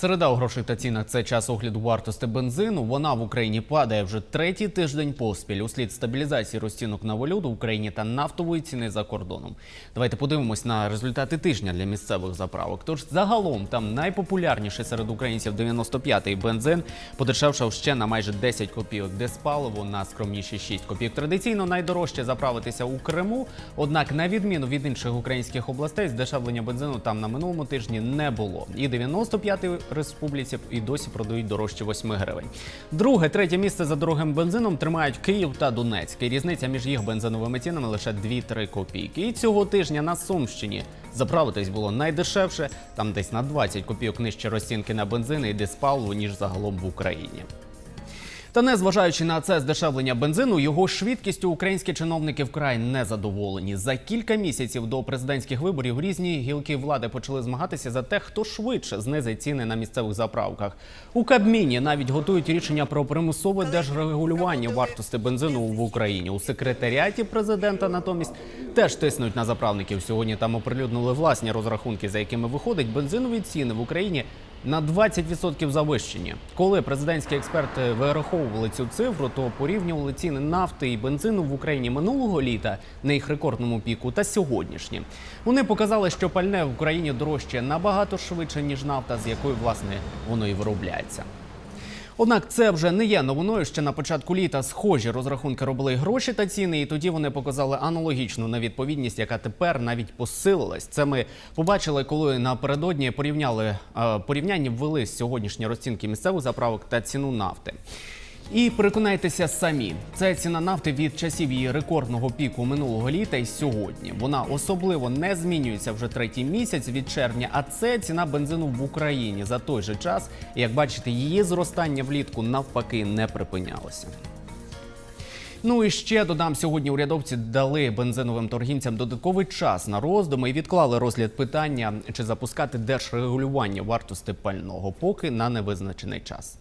Середа у грошей та цінах це час огляду вартості бензину. Вона в Україні падає вже третій тиждень поспіль. Услід стабілізації розцінок на валюту в Україні та нафтової ціни за кордоном. Давайте подивимось на результати тижня для місцевих заправок. Тож загалом там найпопулярніший серед українців 95-й бензин подешевшав ще на майже 10 копійок. Диспаливо на скромніші 6 копійок. Традиційно найдорожче заправитися у Криму. Однак, на відміну від інших українських областей, здешевлення бензину там на минулому тижні не було. І 95-й республіці і досі продають дорожче 8 гривень. Друге, третє місце за дорогим бензином тримають Київ та Донецьк. І різниця між їх бензиновими цінами лише 2-3 копійки. І цього тижня на Сумщині заправитись було найдешевше, там десь на 20 копійок нижче розцінки на бензин і диспалу, ніж загалом в Україні. Та незважаючи на це здешевлення бензину, його швидкістю українські чиновники вкрай не задоволені. За кілька місяців до президентських виборів різні гілки влади почали змагатися за те, хто швидше знизить ціни на місцевих заправках. У Кабміні навіть готують рішення про примусове держрегулювання вартості бензину в Україні. У секретаріаті президента натомість теж тиснуть на заправників. Сьогодні там оприлюднили власні розрахунки, за якими виходить бензинові ціни в Україні на 20% завищені. Коли президентські експерти вираховували цю цифру, то порівнювали ціни нафти і бензину в Україні минулого літа на їх рекордному піку та сьогоднішні. Вони показали, що пальне в Україні дорожче набагато швидше ніж нафта, з якої власне воно і виробляється. Однак це вже не є новиною. Ще на початку літа схожі розрахунки робили гроші та ціни, і тоді вони показали аналогічну невідповідність, яка тепер навіть посилилась. Це ми побачили, коли напередодні порівняли е, порівняння ввели сьогоднішні розцінки місцевих заправок та ціну нафти. І переконайтеся самі, це ціна нафти від часів її рекордного піку минулого літа і сьогодні. Вона особливо не змінюється вже третій місяць від червня. А це ціна бензину в Україні за той же час. Як бачите, її зростання влітку навпаки не припинялося. Ну і ще додам, сьогодні урядовці дали бензиновим торгівцям додатковий час на роздуми і відклали розгляд питання, чи запускати держрегулювання вартості пального, поки на невизначений час.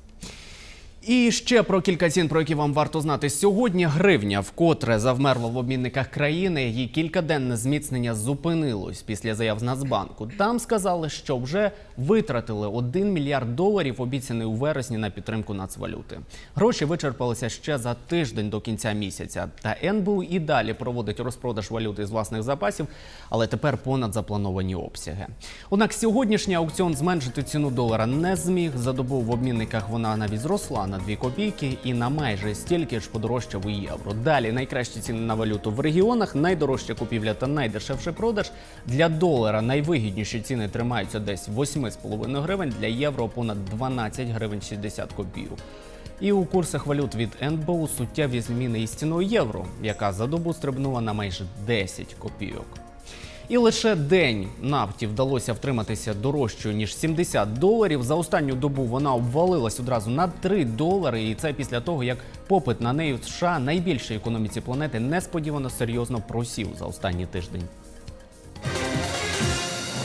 І ще про кілька цін, про які вам варто знати сьогодні. Гривня вкотре завмерла в обмінниках країни. Її кількаденне зміцнення зупинилось після заяв з Нацбанку. Там сказали, що вже витратили 1 мільярд доларів, обіцяний у вересні на підтримку нацвалюти. Гроші вичерпалися ще за тиждень до кінця місяця. Та НБУ і далі проводить розпродаж валюти з власних запасів, але тепер понад заплановані обсяги. Однак сьогоднішній аукціон зменшити ціну долара не зміг. За добу в обмінниках вона навіть зросла на 2 копійки і на майже стільки ж подорожчав у євро. Далі найкращі ціни на валюту в регіонах, найдорожча купівля та найдешевший продаж. Для долара найвигідніші ціни тримаються десь 8,5 гривень, для євро понад 12 гривень 60 копійок. І у курсах валют від НБУ суттєві зміни із ціною євро, яка за добу стрибнула на майже 10 копійок. І лише день нафті вдалося втриматися дорожчою ніж 70 доларів. За останню добу вона обвалилась одразу на 3 долари. І це після того, як попит на неї в США найбільшій економіці планети несподівано серйозно просів за останній тиждень.